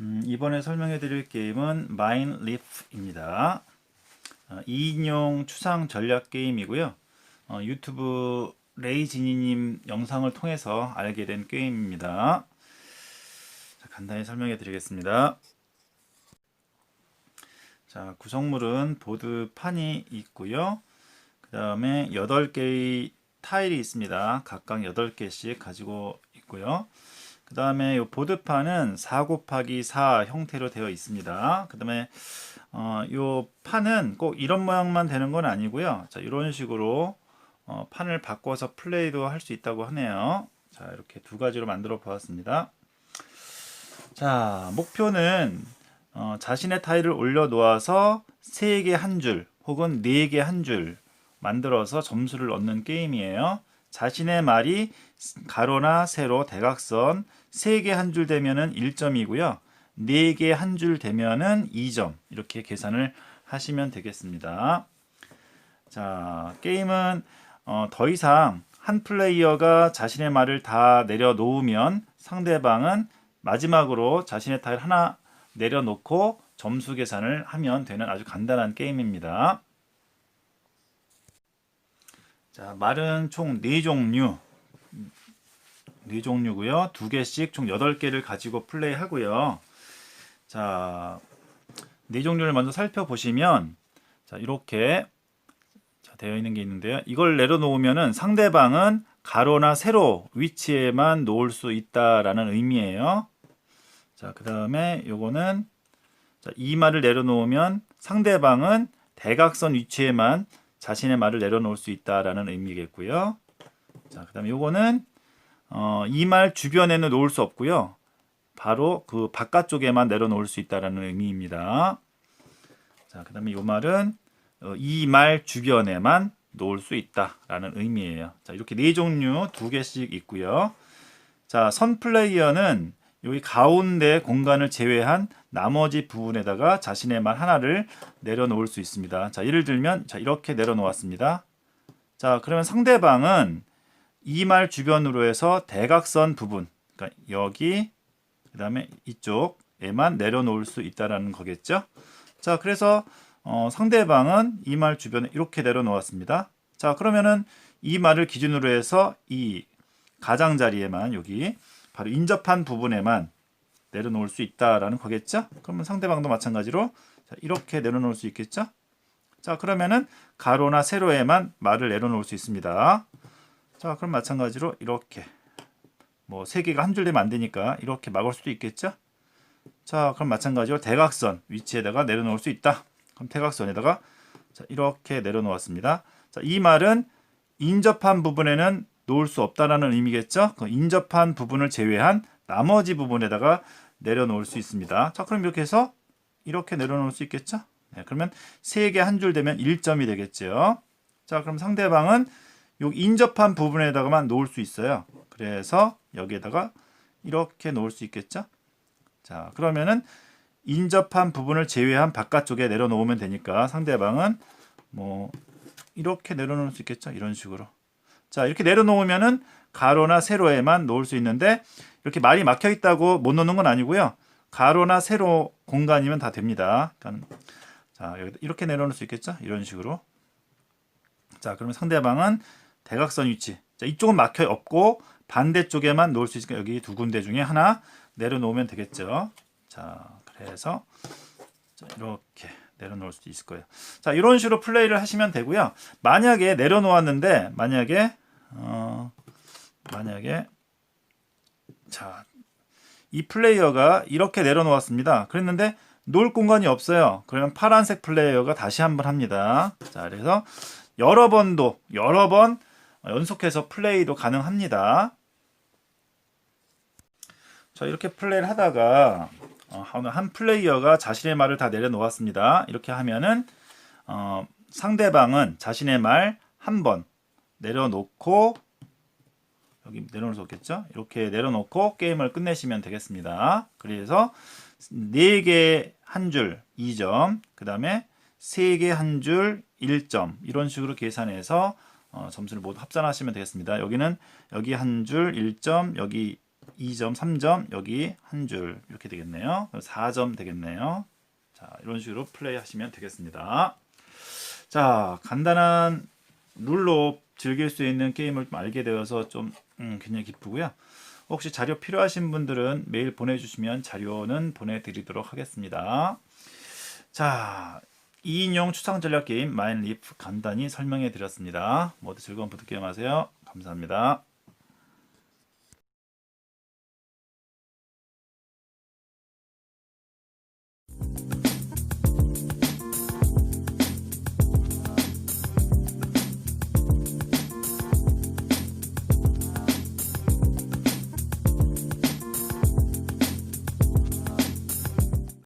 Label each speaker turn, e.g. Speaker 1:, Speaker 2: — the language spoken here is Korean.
Speaker 1: 음, 이번에 설명해 드릴 게임은 마인 리프입니다. 어, 2인용 추상 전략 게임이고요. 어, 유튜브 레이지니님 영상을 통해서 알게 된 게임입니다. 자, 간단히 설명해 드리겠습니다. 자, 구성물은 보드판이 있고요. 그 다음에 8개의 타일이 있습니다. 각각 8개씩 가지고 있고요. 그 다음에 이 보드판은 4 곱하기 4 형태로 되어 있습니다. 그 다음에 어, 이 판은 꼭 이런 모양만 되는 건 아니고요. 자, 이런 식으로 어, 판을 바꿔서 플레이도 할 수 있다고 하네요. 자, 이렇게 두 가지로 만들어 보았습니다. 자, 목표는 어, 자신의 타일을 올려 놓아서 3개 한 줄 혹은 4개 한 줄 만들어서 점수를 얻는 게임이에요. 자신의 말이 가로나 세로 대각선 3개 한 줄 되면은 1점이고요. 4개 한 줄 되면은 2점. 이렇게 계산을 하시면 되겠습니다. 자, 게임은 어, 더 이상 한 플레이어가 자신의 말을 다 내려놓으면 상대방은 마지막으로 자신의 타일 하나 내려놓고 점수 계산을 하면 되는 아주 간단한 게임입니다. 자, 말은 총 4종류. 4종류고요. 두 개씩 총 8개를 가지고 플레이 하고요. 자, 네 종류를 먼저 살펴보시면 자, 이렇게 자, 되어 있는 게 있는데요. 이걸 내려놓으면은 상대방은 가로나 세로 위치에만 놓을 수 있다라는 의미예요. 자, 그 다음에 요거는 자, 이 말을 내려놓으면 상대방은 대각선 위치에만 자신의 말을 내려놓을 수 있다라는 의미겠고요. 자, 그 다음에 요거는 어, 이 말 주변에는 놓을 수 없고요. 바로 그 바깥쪽에만 내려놓을 수 있다라는 의미입니다. 자, 그 다음에 요 말은 어, 이말 주변에만 놓을 수 있다라는 의미예요. 자, 이렇게 네 종류 두 개씩 있고요. 자, 선 플레이어는 여기 가운데 공간을 제외한 나머지 부분에다가 자신의 말 하나를 내려놓을 수 있습니다. 자, 예를 들면 자, 이렇게 내려놓았습니다. 자, 그러면 상대방은 이 말 주변으로 해서 대각선 부분, 그러니까 여기 그다음에 이쪽에만 내려놓을 수 있다라는 거겠죠. 자, 그래서 어, 상대방은 이 말 주변에 이렇게 내려놓았습니다. 자, 그러면은 이 말을 기준으로 해서 이 가장자리에만 여기 바로 인접한 부분에만 내려놓을 수 있다라는 거겠죠. 그러면 상대방도 마찬가지로 자, 이렇게 내려놓을 수 있겠죠. 자, 그러면은 가로나 세로에만 말을 내려놓을 수 있습니다. 자, 그럼 마찬가지로 이렇게 뭐 세 개가 한 줄 되면 안 되니까 이렇게 막을 수도 있겠죠. 자, 그럼 마찬가지로 대각선 위치에다가 내려놓을 수 있다. 그럼 대각선에다가 자, 이렇게 내려놓았습니다. 자, 이 말은 인접한 부분에는 놓을 수 없다라는 의미겠죠. 그 인접한 부분을 제외한 나머지 부분에다가 내려놓을 수 있습니다. 자, 그럼 이렇게 해서 이렇게 내려놓을 수 있겠죠. 네, 그러면 세 개 한 줄 되면 1점이 되겠죠. 자, 그럼 상대방은 요 인접한 부분에다가만 놓을 수 있어요. 그래서 여기에다가 이렇게 놓을 수 있겠죠. 자, 그러면은 인접한 부분을 제외한 바깥쪽에 내려놓으면 되니까 상대방은 뭐 이렇게 내려놓을 수 있겠죠. 이런 식으로. 자, 이렇게 내려놓으면은 가로나 세로에만 놓을 수 있는데 이렇게 말이 막혀 있다고 못 놓는 건 아니고요. 가로나 세로 공간이면 다 됩니다. 그러니까 자, 이렇게 내려놓을 수 있겠죠? 이런 식으로. 자, 그러면 상대방은 대각선 위치. 자, 이쪽은 막혀 없고 반대쪽에만 놓을 수 있으니까 여기 두 군데 중에 하나 내려놓으면 되겠죠. 자, 그래서 자, 이렇게 내려놓을 수 있을 거예요. 자, 이런 식으로 플레이를 하시면 되고요. 만약에 내려놓았는데 만약에 어, 만약에 자, 이 플레이어가 이렇게 내려놓았습니다. 그랬는데 놓을 공간이 없어요. 그러면 파란색 플레이어가 다시 한번 합니다. 자, 그래서 여러 번도 여러 번 연속해서 플레이도 가능합니다. 자, 이렇게 플레이를 하다가 어, 한 플레이어가 자신의 말을 다 내려놓았습니다. 이렇게 하면은 어, 상대방은 자신의 말 한 번 내려놓고 여기 내려놓을 수 없겠죠? 이렇게 내려놓고 게임을 끝내시면 되겠습니다. 그래서 4개 한 줄 2점, 그 다음에 3개 한 줄 1점 이런 식으로 계산해서 어, 점수를 모두 합산하시면 되겠습니다. 여기는 여기 한 줄 1점, 여기 2점, 3점, 여기 한 줄 이렇게 되겠네요. 4점 되겠네요. 자, 이런 식으로 플레이 하시면 되겠습니다. 자, 간단한 룰로 즐길 수 있는 게임을 좀 알게 되어서 좀 음, 굉장히 기쁘고요. 혹시 자료 필요하신 분들은 메일 보내주시면 자료는 보내드리도록 하겠습니다. 자, 2인용 추상 전략 게임 마인리프 간단히 설명해 드렸습니다. 모두 즐거운 보드 게임 하세요. 감사합니다.